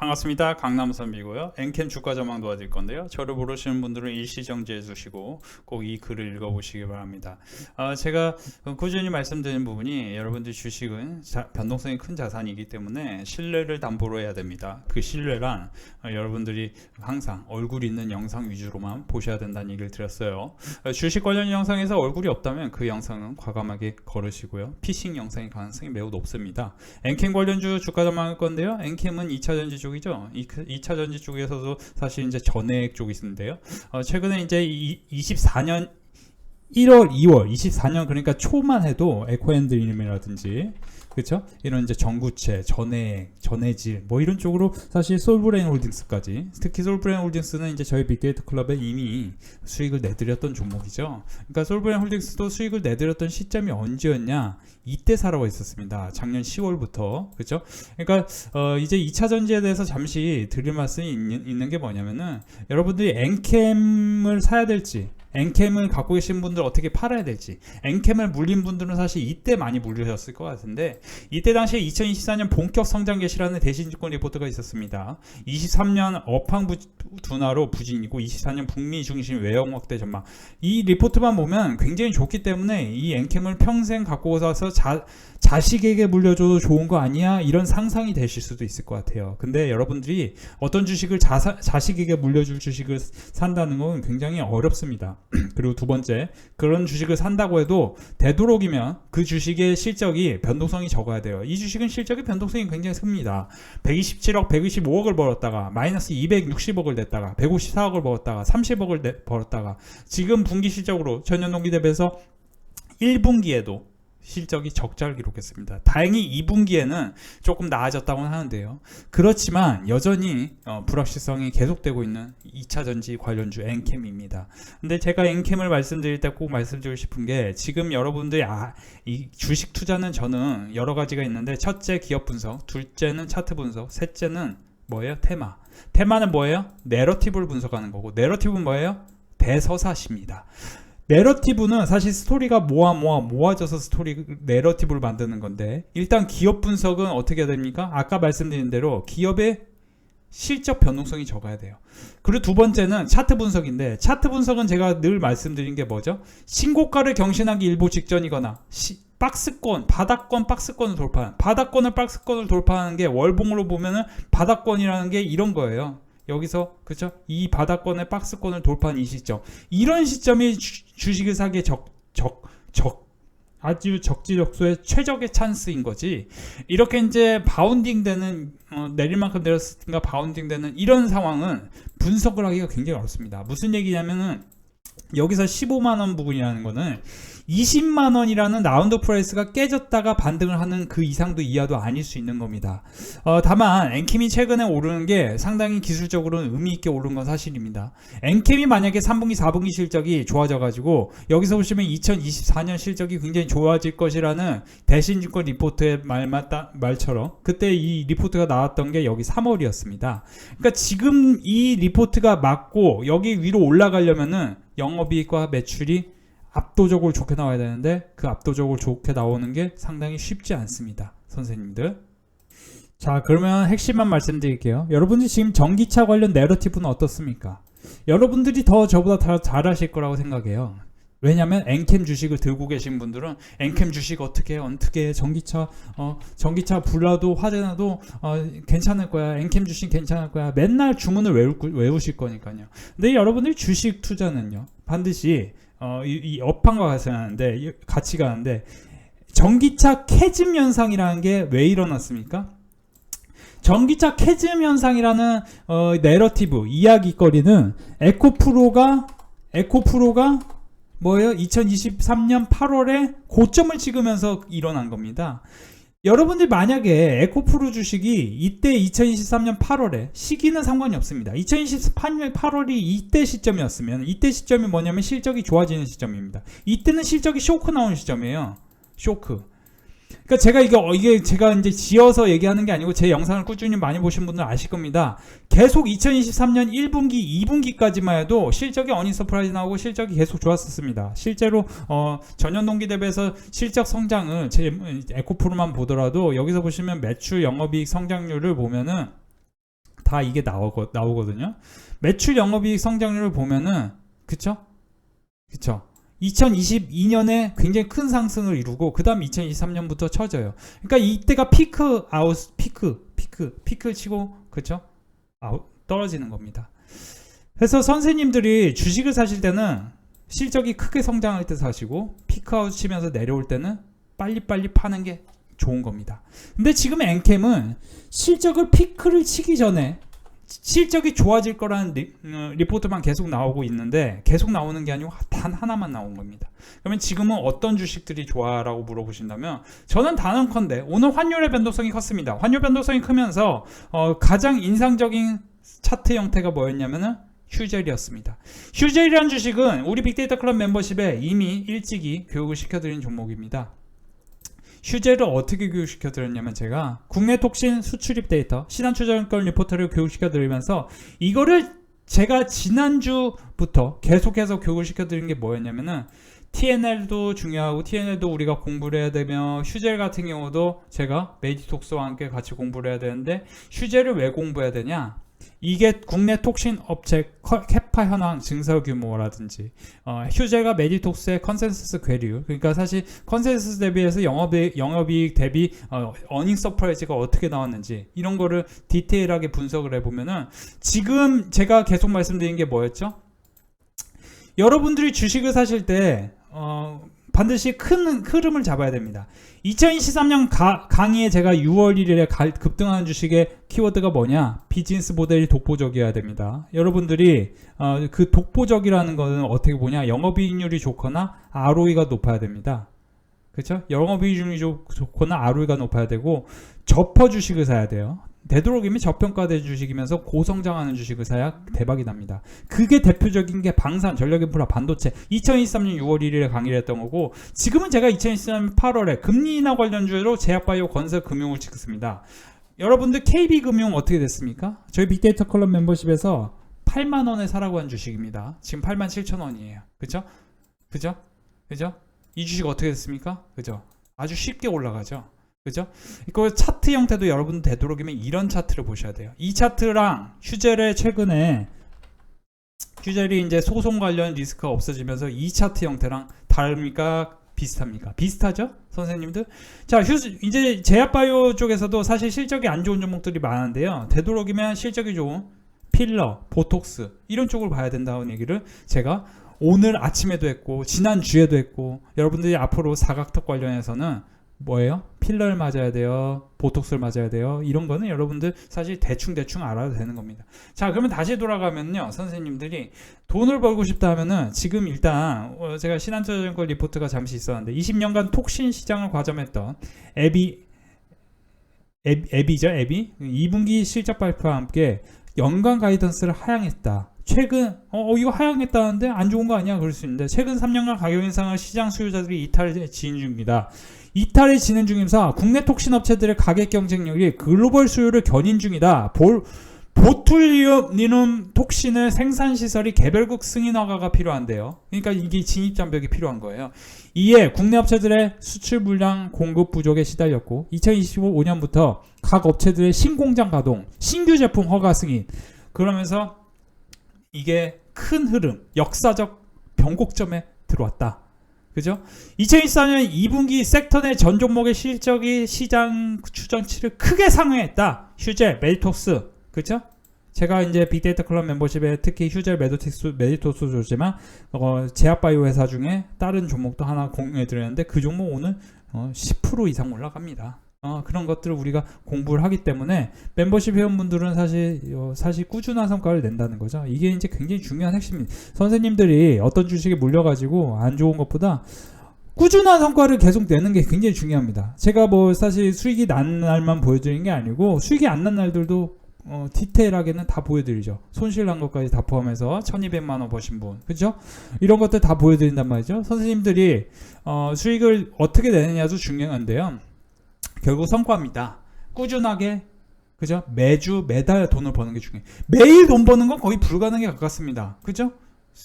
반갑습니다. 강남선비고요. 엔캠 주가 전망 도와드릴 건데요. 저를 모르시는 분들은 일시 정지해 주시고 꼭 이 글을 읽어보시기 바랍니다. 아, 제가 꾸준히 말씀드리는 부분이 여러분들 주식은 자- 변동성이 큰 자산이기 때문에 신뢰를 담보로 해야 됩니다. 그 신뢰란 어, 여러분들이 항상 얼굴 있는 영상 위주로만 보셔야 된다는 얘기를 드렸어요. 어, 주식 관련 영상에서 얼굴이 없다면 그 영상은 과감하게 걸으시고요. 피싱 영상의 가능성이 매우 높습니다. 엔캠 관련주 주가 전망할 건데요. 엔캠은 2차 전지 쪽이죠. 2차 전지 쪽에서도 사실 이제 전액 쪽이 있는데요. 어, 최근에 이제 이, 24년 1월, 2월, 24년 그러니까 초만 해도 에코앤드림이라든지 그렇죠? 이런 이제 전구체, 전해, 전해질 뭐 이런 쪽으로 사실 솔브레인 홀딩스까지 특히 솔브레인 홀딩스는 이제 저희 빅데이터 클럽에 이미 수익을 내드렸던 종목이죠. 그러니까 솔브레인 홀딩스도 수익을 내드렸던 시점이 언제였냐? 이때 사라고 했었습니다. 작년 10월부터 그렇죠? 그러니까 어, 이제 2차 전지에 대해서 잠시 드릴 말씀이 있는, 있는 게 뭐냐면은 여러분들이 엔캠을 사야 될지 엔캠을 갖고 계신 분들 어떻게 팔아야 될지 엔캠을 물린 분들은 사실 이때 많이 물리셨을 것 같은데 이때 당시에 2024년 본격 성장 개시라는 대신주권 리포트가 있었습니다. 23년 업황 부, 둔화로 부진이고 24년 북미 중심 외형 확대 전망 이 리포트만 보면 굉장히 좋기 때문에 이 엔캠을 평생 갖고 가서 자, 자식에게 물려줘도 좋은 거 아니야 이런 상상이 되실 수도 있을 것 같아요. 근데 여러분들이 어떤 주식을 자사, 자식에게 물려줄 주식을 산다는 건 굉장히 어렵습니다. 그리고 두 번째 그런 주식을 산다고 해도 되도록이면 그 주식의 실적이 변동성이 적어야 돼요. 이 주식은 실적의 변동성이 굉장히 큽니다. 127억, 125억을 벌었다가 마이너스 260억을 냈다가 154억을 벌었다가 30억을 내, 벌었다가 지금 분기 실적으로 전년 동기 대비해서 1분기에도 실적이 적자를 기록했습니다. 다행히 2분기에는 조금 나아졌다고 하는데요. 그렇지만 여전히 어, 불확실성이 계속되고 있는 2차 전지 관련주 엔캠입니다. 근데 제가 엔캠을 말씀드릴 때 꼭 말씀드리고 싶은 게 지금 여러분들이 아, 이 주식 투자는 저는 여러 가지가 있는데 첫째 기업 분석, 둘째는 차트 분석, 셋째는 뭐예요? 테마. 테마는 뭐예요? 내러티브를 분석하는 거고 내러티브는 뭐예요? 대서사시입니다. 내러티브는 사실 스토리가 모아 모아 모아져서 스토리 내러티브를 만드는 건데 일단 기업 분석은 어떻게 해야 됩니까? 아까 말씀드린 대로 기업의 실적 변동성이 적어야 돼요. 그리고 두 번째는 차트 분석인데 차트 분석은 제가 늘 말씀드린 게 뭐죠? 신고가를 경신하기 일보 직전이거나 시, 박스권, 바닥권, 박스권을 돌파하는 바닥권을 박스권을 돌파하는 게 월봉으로 보면은 바닥권이라는 게 이런 거예요. 여기서 그렇죠? 이 바닥권의 박스권을 돌파한 이 시점. 이런 시점이 주, 주식을 사기에 적, 적, 적 아주 적지적소의 최적의 찬스인 거지. 이렇게 이제 바운딩 되는 어, 내릴 만큼 내렸으니까 바운딩 되는 이런 상황은 분석을 하기가 굉장히 어렵습니다. 무슨 얘기냐면은 여기서 15만 원 부분이라는 거는 20만 원이라는 라운드 프라이스가 깨졌다가 반등을 하는 그 이상도 이하도 아닐 수 있는 겁니다. 어, 다만 엔캠이 최근에 오르는 게 상당히 기술적으로는 의미 있게 오른 건 사실입니다. 엔캠이 만약에 3분기, 4분기 실적이 좋아져 가지고 여기서 보시면 2024년 실적이 굉장히 좋아질 것이라는 대신증권 리포트의 말 맞다 말처럼 그때 이 리포트가 나왔던 게 여기 3월이었습니다. 그러니까 지금 이 리포트가 맞고 여기 위로 올라가려면은 영업이익과 매출이 압도적으로 좋게 나와야 되는데 그 압도적으로 좋게 나오는 게 상당히 쉽지 않습니다. 선생님들. 자, 그러면 핵심만 말씀드릴게요. 여러분들이 지금 전기차 관련 내러티브는 어떻습니까? 여러분들이 더 저보다 다 잘하실 거라고 생각해요. 왜냐면 엔캠 주식을 들고 계신 분들은 엔캠 주식 어떻게 해, 어떻게 해, 전기차 어 전기차 불나도 화재 나도 어 괜찮을 거야. 엔캠 주식 괜찮을 거야. 맨날 주문을 외우, 외우실 거니까요. 근데 여러분들 주식 투자는요 반드시 어, 이, 이 업황과 같이 가는데 이- 같이 가는데 전기차 캐즘 현상이라는 게 왜 일어났습니까? 전기차 캐즘 현상이라는 어, 내러티브 이야기거리는 에코프로가 에코프로가 뭐예요? 2023년 8월에 고점을 찍으면서 일어난 겁니다. 여러분들 만약에 에코프로 주식이 이때 2023년 8월에 시기는 상관이 없습니다. 2028년 8월이 이때 시점이었으면 이때 시점이 뭐냐면 실적이 좋아지는 시점입니다. 이때는 실적이 쇼크 나오는 시점이에요. 쇼크. 그러니까 제가 이게 어, 이게 제가 이제 지어서 얘기하는 게 아니고 제 영상을 꾸준히 많이 보신 분들 아실 겁니다. 계속 2023년 1분기, 2분기까지만 해도 실적이 어닝 서프라이즈 나오고 실적이 계속 좋았었습니다. 실제로 어, 전년 동기 대비해서 실적 성장을 제 에코프로만 보더라도 여기서 보시면 매출 영업이익 성장률을 보면은 다 이게 나오거, 나오거든요. 매출 영업이익 성장률을 보면은 그쵸? 그쵸? 2022년에 굉장히 큰 상승을 이루고 그 다음 2023년부터 처져요. 그러니까 이때가 피크 아웃 피크 피크 피크 치고 그쵸? 아웃 떨어지는 겁니다. 그래서 선생님들이 주식을 사실 때는 실적이 크게 성장할 때 사시고 피크아웃 치면서 내려올 때는 빨리빨리 파는 게 좋은 겁니다. 근데 지금 엔캠은 실적을 피크를 치기 전에 실적이 좋아질 거라는 리, 어, 리포트만 계속 나오고 있는데 계속 나오는 게 아니고 단 하나만 나온 겁니다. 그러면 지금은 어떤 주식들이 좋아라고 물어보신다면 저는 단언컨대 오늘 환율의 변동성이 컸습니다. 환율 변동성이 크면서 어, 가장 인상적인 차트 형태가 뭐였냐면은 휴젤이었습니다. 휴젤이라는 주식은 우리 빅데이터 클럽 멤버십에 이미 일찍이 교육을 시켜드린 종목입니다. 휴재를 어떻게 교육시켜 드렸냐면 제가 국내 톡신 수출입 데이터 신한 투자증권 리포터를 교육시켜 드리면서 이거를 제가 지난주부터 계속해서 교육을 시켜 드린 게 뭐였냐면은 TNL도 중요하고 TNL도 우리가 공부를 해야 되며 휴젤 같은 경우도 제가 메디톡스와 함께 같이 공부를 해야 되는데 휴젤을 왜 공부해야 되냐 이게 국내 톡신 업체 커- 캐파 현황 증설 규모라든지 어, 휴젤과 메디톡스의 컨센서스 괴류 그러니까 사실 컨센서스 대비해서 영업이익, 영업이익 대비 어, 어닝 서프라이즈가 어떻게 나왔는지 이런 거를 디테일하게 분석을 해보면은 지금 제가 계속 말씀드린 게 뭐였죠? 여러분들이 주식을 사실 때 어, 반드시 큰 흐름을 잡아야 됩니다. 2023년 가- 강의에 제가 6월 1일에 갈- 급등하는 주식의 키워드가 뭐냐? 비즈니스 모델이 독보적이어야 됩니다. 여러분들이 어, 그 독보적이라는 거는 어떻게 보냐? 영업이익률이 좋거나 ROE가 높아야 됩니다. 그렇죠? 영업이익률이 좋- 좋거나 ROE가 높아야 되고 접어 주식을 사야 돼요. 되도록이면 저평가된 주식이면서 고성장하는 주식을 사야 대박이 납니다. 그게 대표적인 게 방산, 전력인프라, 반도체 2023년 6월 1일에 강의를 했던 거고 지금은 제가 2023년 8월에 금리 인하 관련 주로 제약바이오 건설 금융을 찍습니다. 여러분들 KB금융 어떻게 됐습니까? 저희 빅데이터 클럽 멤버십에서 8만 원에 사라고 한 주식입니다. 지금 8만 7천 원이에요. 그죠? 그죠? 그죠? 이 주식 어떻게 됐습니까? 그죠? 아주 쉽게 올라가죠. 그죠? 이거 차트 형태도 여러분 되도록이면 이런 차트를 보셔야 돼요. 이 차트랑 휴젤의 최근에 휴젤이 이제 소송 관련 리스크가 없어지면서 이 차트 형태랑 다릅니까? 비슷합니까? 비슷하죠? 선생님들? 자, 휴, 이제 제약바이오 쪽에서도 사실 실적이 안 좋은 종목들이 많은데요. 되도록이면 실적이 좋은 필러, 보톡스 이런 쪽을 봐야 된다는 얘기를 제가 오늘 아침에도 했고 지난 주에도 했고 여러분들이 앞으로 사각턱 관련해서는 뭐예요? 필러를 맞아야 돼요. 보톡스를 맞아야 돼요. 이런 거는 여러분들 사실 대충 대충 알아도 되는 겁니다. 자, 그러면 다시 돌아가면요. 선생님들이 돈을 벌고 싶다 하면은 지금 일단 어, 제가 신한투자증권 리포트가 잠시 있었는데 20년간 톡신 시장을 과점했던 앱이 앱, 앱이죠, 앱이 2분기 실적 발표와 함께 연간 가이던스를 하향했다. 최근 어, 어, 이거 하향했다는데 안 좋은 거 아니야 그럴 수 있는데 최근 3년간 가격 인상을 시장 수요자들이 이탈 에 지인 중입니다. 이탈에 진행 중이면서 국내 톡신 업체들의 가격 경쟁력이 글로벌 수요를 견인 중이다. 볼 보툴리눔 톡신의 생산 시설이 개별국 승인 허가가 필요한데요. 그러니까 이게 진입 장벽이 필요한 거예요. 이에 국내 업체들의 수출 물량 공급 부족에 시달렸고 2025년부터 각 업체들의 신공장 가동, 신규 제품 허가 승인 그러면서 이게 큰 흐름, 역사적 변곡점에 들어왔다. 그죠? 2024년 2분기 섹터 내 전 종목의 실적이 시장 추정치를 크게 상회했다. 휴젤, 메디톡스, 그죠? 제가 이제 빅데이터 클럽 멤버십에 특히 휴젤, 메디톡스, 메디톡스 좋지만 어, 제약바이오 회사 중에 다른 종목도 하나 공유해 드렸는데 그 종목 오늘 어, 10% 이상 올라갑니다. 어, 그런 것들을 우리가 공부를 하기 때문에 멤버십 회원분들은 사실 어, 사실 꾸준한 성과를 낸다는 거죠. 이게 이제 굉장히 중요한 핵심입니다. 선생님들이 어떤 주식에 물려가지고 안 좋은 것보다 꾸준한 성과를 계속 내는 게 굉장히 중요합니다. 제가 뭐 사실 수익이 난 날만 보여드리는 게 아니고 수익이 안 난 날들도 어, 디테일하게는 다 보여드리죠. 손실 난 것까지 다 포함해서 1200만 원 버신 분. 그죠? 이런 것들 다 보여드린단 말이죠. 선생님들이 어, 수익을 어떻게 내느냐도 중요한데요. 결국 성과입니다. 꾸준하게 그죠? 매주 매달 돈을 버는 게 중요해요. 매일 돈 버는 건 거의 불가능에 가깝습니다. 그죠?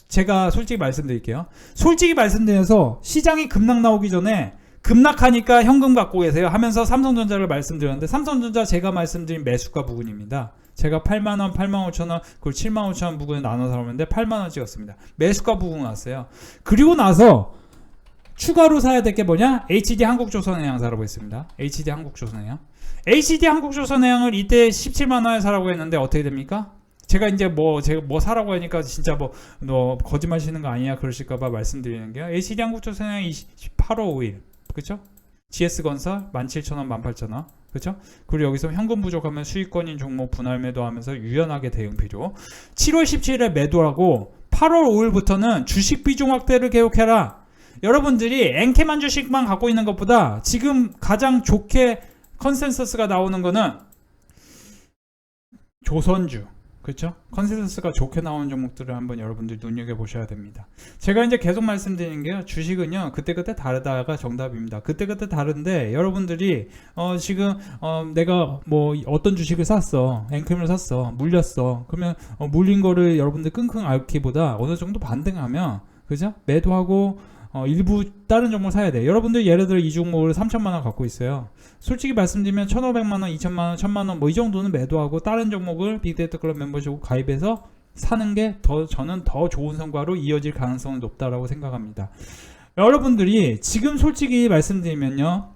제가 솔직히 말씀드릴게요. 솔직히 말씀드려서 시장이 급락 나오기 전에 급락하니까 현금 갖고 계세요 하면서 삼성전자를 말씀드렸는데 삼성전자 제가 말씀드린 매수가 부근입니다. 제가 8만원, 8만 5천원, 그리고 7만 5천원 부근에 나눠서 하는데 8만원 찍었습니다. 매수가 부근 왔어요. 그리고 나서 추가로 사야 될 게 뭐냐? HD 한국조선해양 사라고 했습니다. HD 한국조선해양. HD 한국조선해양을 이때 17만 원에 사라고 했는데 어떻게 됩니까? 제가 이제 뭐 제가 뭐 사라고 하니까 진짜 뭐 너 거짓말 치는 거 아니야 그러실까봐 말씀드리는 게요. HD 한국조선해양 28호 5일 그렇죠? GS건설 17,000원, 18,000원 그렇죠? 그리고 여기서 현금 부족하면 수익권인 종목 분할 매도하면서 유연하게 대응 필요. 7월 17일에 매도하고 8월 5일부터는 주식 비중 확대를 계속해라. 여러분들이 엔캐만 주식만 갖고 있는 것보다 지금 가장 좋게 컨센서스가 나오는 거는 조선주 그렇죠? 컨센서스가 좋게 나오는 종목들을 한번 여러분들 눈여겨 보셔야 됩니다. 제가 이제 계속 말씀드리는 게요. 주식은요. 그때그때 다르다가 정답입니다. 그때그때 다른데 여러분들이 어 지금 어 내가 뭐 어떤 주식을 샀어. 앵크를 샀어. 물렸어. 그러면 어 물린 거를 여러분들 끙끙 앓기보다 어느 정도 반등하면 그죠? 매도하고 어, 일부 다른 종목을 사야 돼. 여러분들 예를 들어 이 종목을 3천만 원 갖고 있어요. 솔직히 말씀드리면 1,500만 원, 2천만 원, 1,000만 원 뭐 이 정도는 매도하고 다른 종목을 빅데이터 클럽 멤버십 가입해서 사는 게 더 저는 더 좋은 성과로 이어질 가능성이 높다라고 생각합니다. 여러분들이 지금 솔직히 말씀드리면요.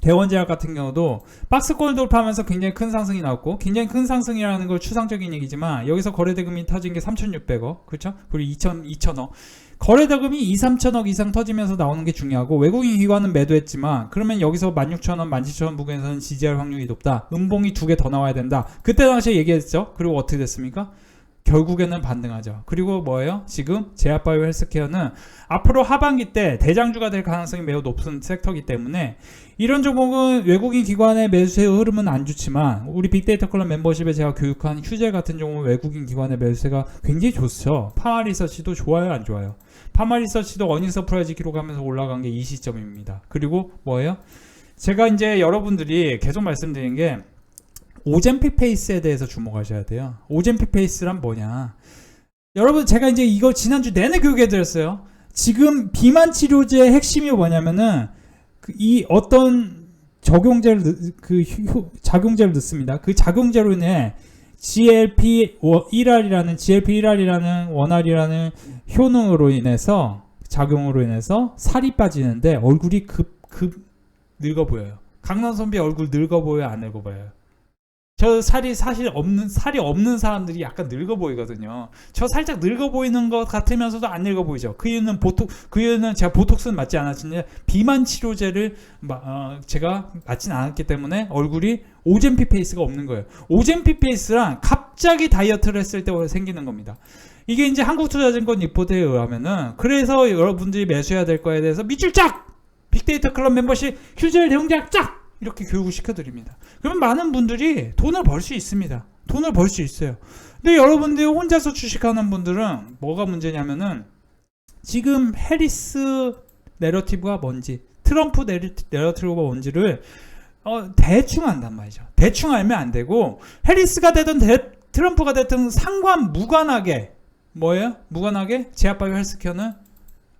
대원제약 같은 경우도 박스권 돌파하면서 굉장히 큰 상승이 나왔고 굉장히 큰 상승이라는 걸 추상적인 얘기지만 여기서 거래대금이 터진 게 3,600억 그렇죠? 그리고 2,000 2,000억 거래대금이 2, 3천억 이상 터지면서 나오는 게 중요하고 외국인 기관은 매도했지만 그러면 여기서 16,000원, 17,000원 부근에서는 지지할 확률이 높다. 음봉이 두 개 더 나와야 된다. 그때 당시에 얘기했죠. 그리고 어떻게 됐습니까? 결국에는 반등하죠. 그리고 뭐예요? 지금 제약바이오 헬스케어는 앞으로 하반기 때 대장주가 될 가능성이 매우 높은 섹터이기 때문에 이런 종목은 외국인 기관의 매수세의 흐름은 안 좋지만 우리 빅데이터 클럽 멤버십에 제가 교육한 휴젤 같은 종목은 외국인 기관의 매수세가 굉장히 좋죠. 파마리서치도 좋아요, 안 좋아요? 파마리서치도 어닝 서프라이즈 기록하면서 올라간 게 이 시점입니다. 그리고 뭐예요? 제가 이제 여러분들이 계속 말씀드린 게 오젠픽 페이스에 대해서 주목하셔야 돼요. 오젠픽 페이스란 뭐냐? 여러분 제가 이제 이거 지난주 내내 교육해 드렸어요. 지금 비만 치료제의 핵심이 뭐냐면은 그 이 어떤 적용제를 넣- 그 효- 작용제를 넣습니다. 그 작용제로 인해 GLP 1R이라는 GLP 1R이라는 원알이라는 효능으로 인해서 작용으로 인해서 살이 빠지는데 얼굴이 급 급 늙어 보여요. 강남 선배 얼굴 늙어 보여요, 안 늙어 보여요? 저 살이 사실 없는 살이 없는 사람들이 약간 늙어 보이거든요. 저 살짝 늙어 보이는 것 같으면서도 안 늙어 보이죠. 그 이유는 보톡 그 이유는 제가 보톡스는 맞지 않았는데 비만 치료제를 마- 어, 제가 맞진 않았기 때문에 얼굴이 오젠피 페이스가 없는 거예요. 오젠피 페이스란 갑자기 다이어트를 했을 때 생기는 겁니다. 이게 이제 한국투자증권 리포트에 의하면은 그래서 여러분들이 매수해야 될 거에 대해서 밑줄 짝 빅데이터 클럽 멤버십 휴젤 대용작 짝 이렇게 교육을 시켜드립니다. 그러면 많은 분들이 돈을 벌 수 있습니다. 돈을 벌 수 있어요. 근데 여러분들이 혼자서 주식하는 분들은 뭐가 문제냐면은 지금 해리스 내러티브가 뭔지 트럼프 내러티브가 뭔지를 어, 대충 안단 말이죠. 대충 알면 안 되고 해리스가 되든 대- 트럼프가 되든 상관 무관하게 뭐예요? 무관하게 제약바이오 헬스케어는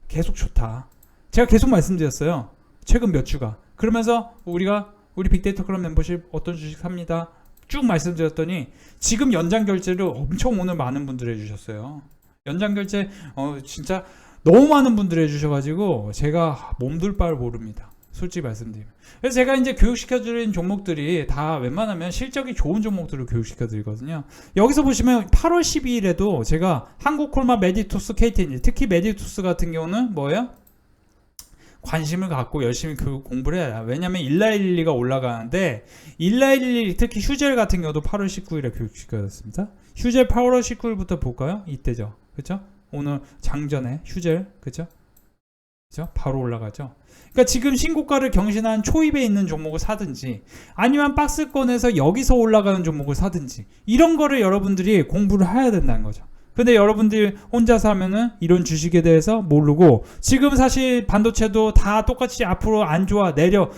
계속 좋다. 제가 계속 말씀드렸어요. 최근 몇 주가. 그러면서 우리가 우리 빅데이터 클럽 멤버십 어떤 주식 삽니다. 쭉 말씀드렸더니 지금 연장 결제를 엄청 오늘 많은 분들이 해주셨어요. 연장 결제 어 진짜 너무 많은 분들이 해주셔가지고 제가 몸둘 바를 모릅니다. 솔직히 말씀드리면. 그래서 제가 이제 교육시켜드린 종목들이 다 웬만하면 실적이 좋은 종목들을 교육시켜드리거든요. 여기서 보시면 8월 12일에도 제가 한국콜마 메디투스 KTN 특히 메디투스 같은 경우는 뭐예요? 관심을 갖고 열심히 그 공부를 해야 돼요. 왜냐면 1912가 올라가는데 1912 특히 휴젤 같은 경우도 8월 19일에 교육시켜졌습니다. 휴젤 8월 19일부터 볼까요? 이때죠. 그렇죠? 오늘 장전에 휴젤 그렇죠? 그죠? 바로 올라가죠. 그러니까 지금 신고가를 경신한 초입에 있는 종목을 사든지 아니면 박스권에서 여기서 올라가는 종목을 사든지 이런 거를 여러분들이 공부를 해야 된다는 거죠. 근데 여러분들이 혼자서 하면은 이런 주식에 대해서 모르고 지금 사실 반도체도 다 똑같이 앞으로 안 좋아 내려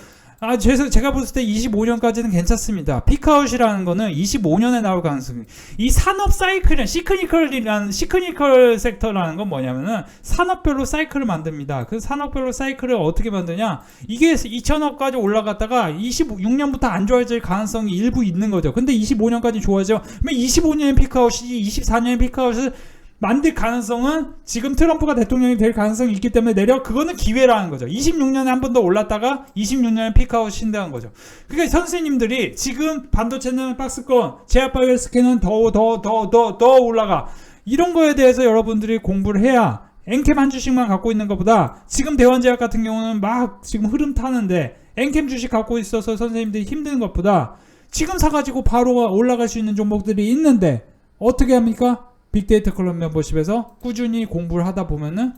아, 제가, 제가 봤을 때 25년까지는 괜찮습니다. 피크아웃이라는 거는 25년에 나올 가능성이. 이 산업 사이클은 시크니컬이라는, 시크니컬 섹터라는 건 뭐냐면은 산업별로 사이클을 만듭니다. 그 산업별로 사이클을 어떻게 만드냐? 이게 2천억까지 올라갔다가 26년부터 안 좋아질 가능성이 일부 있는 거죠. 근데 25년까지 좋아져. 그러면 25년의 피크아웃이지 24년의 피크아웃을 만들 가능성은 지금 트럼프가 대통령이 될 가능성이 있기 때문에 내려 그거는 기회라는 거죠. 26년에 한 번 더 올랐다가 26년에 피크아웃 신다는 거죠. 그러니까 선생님들이 지금 반도체는 박스권, 제약바이오 스캔은 더 더 더 더 더 올라가. 이런 거에 대해서 여러분들이 공부를 해야 엔캠 한 주식만 갖고 있는 것보다 지금 대원제약 같은 경우는 막 지금 흐름 타는데 엔캠 주식 갖고 있어서 선생님들이 힘든 것보다 지금 사가지고 바로 올라갈 수 있는 종목들이 있는데 어떻게 합니까? 빅데이터 클럽 멤버십에서 꾸준히 공부를 하다 보면은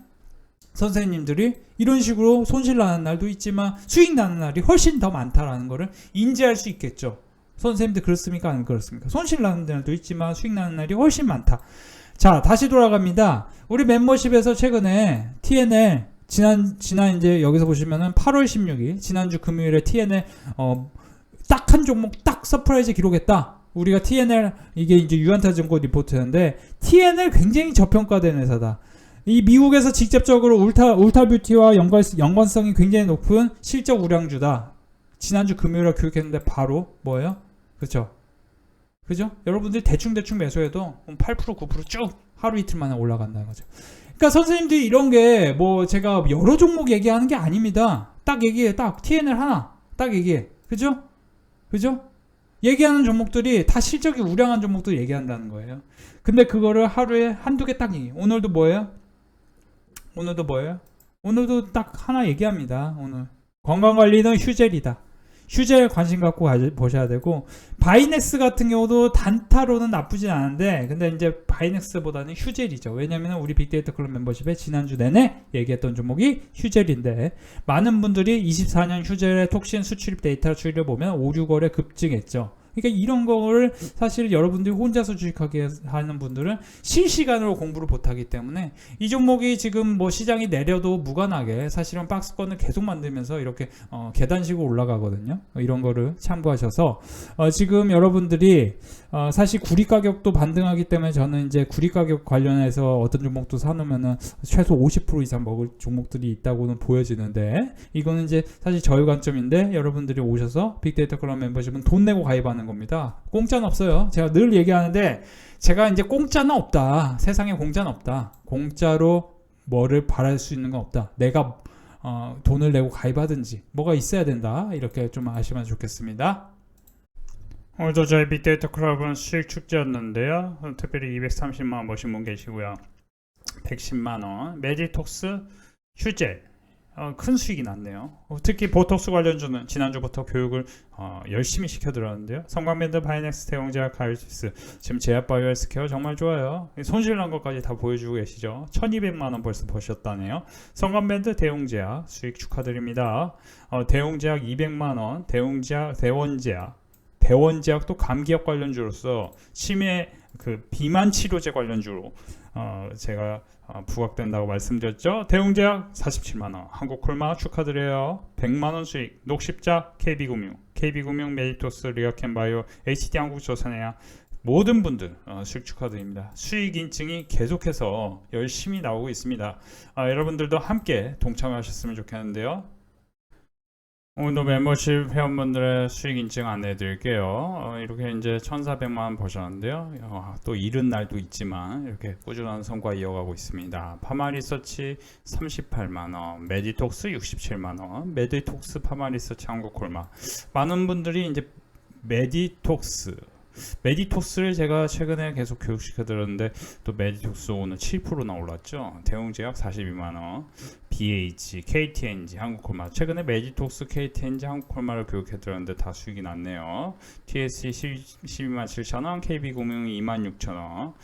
선생님들이 이런 식으로 손실 나는 날도 있지만 수익 나는 날이 훨씬 더 많다라는 거를 인지할 수 있겠죠. 선생님들 그렇습니까? 안 그렇습니까? 손실 나는 날도 있지만 수익 나는 날이 훨씬 많다. 자, 다시 돌아갑니다. 우리 멤버십에서 최근에 TNL 지난 지난 이제 여기서 보시면은 8월 16일 지난주 금요일에 TNL 어 딱 한 종목 딱 서프라이즈 기록했다. 우리가 TNL 이게 이제 유한타 증권 리포트였는데 TNL 굉장히 저평가된 회사다. 이 미국에서 직접적으로 울타 울타 뷰티와 연관 연관성이 굉장히 높은 실적 우량주다. 지난주 금요일에 교육했는데 바로 뭐예요? 그렇죠? 그죠? 여러분들이 대충 대충 매수해도 8% 9%쭉 하루 이틀 만에 올라간다는 거죠. 그러니까 선생님들이 이런 게 뭐 제가 여러 종목 얘기하는 게 아닙니다. 딱 얘기해. 딱 TNL 하나. 딱 얘기해. 그죠? 그죠? 얘기하는 종목들이 다 실적이 우량한 종목들 얘기한다는 거예요. 근데 그거를 하루에 한두 개 딱 얘기. 오늘도 뭐예요? 오늘도 뭐예요? 오늘도 딱 하나 얘기합니다. 오늘 건강관리는 휴젤이다. 휴젤 관심 갖고 보셔야 되고 바이넥스 같은 경우도 단타로는 나쁘진 않은데 근데 이제 바이넥스보다는 휴젤이죠. 왜냐면 우리 빅데이터 클럽 멤버십에 지난주 내내 얘기했던 종목이 휴젤인데 많은 분들이 24년 휴젤의 톡신 수출입 데이터를 추려 보면 5, 6월에 급증했죠. 그러니까 이런 거를 사실 여러분들이 혼자서 주식하게 하는 분들은 실시간으로 공부를 못하기 때문에 이 종목이 지금 뭐 시장이 내려도 무관하게 사실은 박스권을 계속 만들면서 이렇게 어, 계단식으로 올라가거든요. 어, 이런 거를 참고하셔서 어, 지금 여러분들이 어, 사실 구리 가격도 반등하기 때문에 저는 이제 구리 가격 관련해서 어떤 종목도 사놓으면은 최소 50% 이상 먹을 종목들이 있다고는 보여지는데 이거는 이제 사실 저희 관점인데 여러분들이 오셔서 빅데이터 클럽 멤버십은 돈 내고 가입하는 겁니다. 공짜는 없어요. 제가 늘 얘기하는데 제가 이제 공짜는 없다. 세상에 공짜는 없다. 공짜로 뭐를 바랄 수 있는 건 없다. 내가 어, 돈을 내고 가입하든지 뭐가 있어야 된다. 이렇게 좀 아시면 좋겠습니다. 오늘도 저희 빅데이터 클럽은 수익 축제였는데요. 특별히 230만 원 버신 분 계시고요. 110만 원. 메디톡스 휴재 어, 큰 수익이 났네요. 어, 특히 보톡스 관련주는 지난주부터 교육을 어, 열심히 시켜드렸는데요. 성광밴드 바이넥스 대웅제약 가이시스 지금 제약바이오 헬스케어 정말 좋아요. 손실난 것까지 다 보여주고 계시죠. 1200만 원 벌써 버셨다네요. 성광밴드 대웅제약 수익 축하드립니다. 어, 대웅제약 200만 원, 대웅제약 대원제약 대원제약도 감기약 관련주로서 치매 그 비만 치료제 관련주로 어, 제가 어, 부각된다고 말씀드렸죠. 대웅제약 47만 원, 한국콜마 축하드려요. 100만 원 수익, 녹십자 KB금융, KB금융 메디토스 리어캔바이오, HD 한국조선해양 모든 분들 어, 수익 축하드립니다. 수익 인증이 계속해서 열심히 나오고 있습니다. 아, 여러분들도 함께 동참하셨으면 좋겠는데요. 오늘도 멤버십 회원분들의 수익 인증 안내해 드릴게요. 어, 이렇게 이제 1,400만 원 버셨는데요. 어, 또 이른 날도 있지만 이렇게 꾸준한 성과 이어가고 있습니다. 파마 리서치 38만 원, 메디톡스 67만 원, 메디톡스 파마 리서치 한국 콜마. 많은 분들이 이제 메디톡스 메디톡스를 제가 최근에 계속 교육시켜 드렸는데 또 메디톡스 오늘 7%나 올랐죠. 대웅제약 42만 원, BH, KTNG, 한국콜마. 최근에 메디톡스, KTNG, 한국콜마를 교육해 드렸는데 다 수익이 났네요. TSC 12만 7천 원, KB금융 2만 6천 원.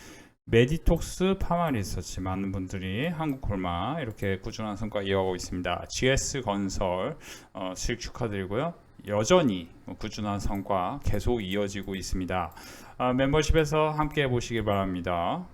메디톡스 파마 리서치 많은 분들이 한국콜마 이렇게 꾸준한 성과 이어가고 있습니다. GS 건설 어, 수익 축하드리고요. 여전히 꾸준한 성과 계속 이어지고 있습니다. 아, 멤버십에서 함께 해보시기 바랍니다.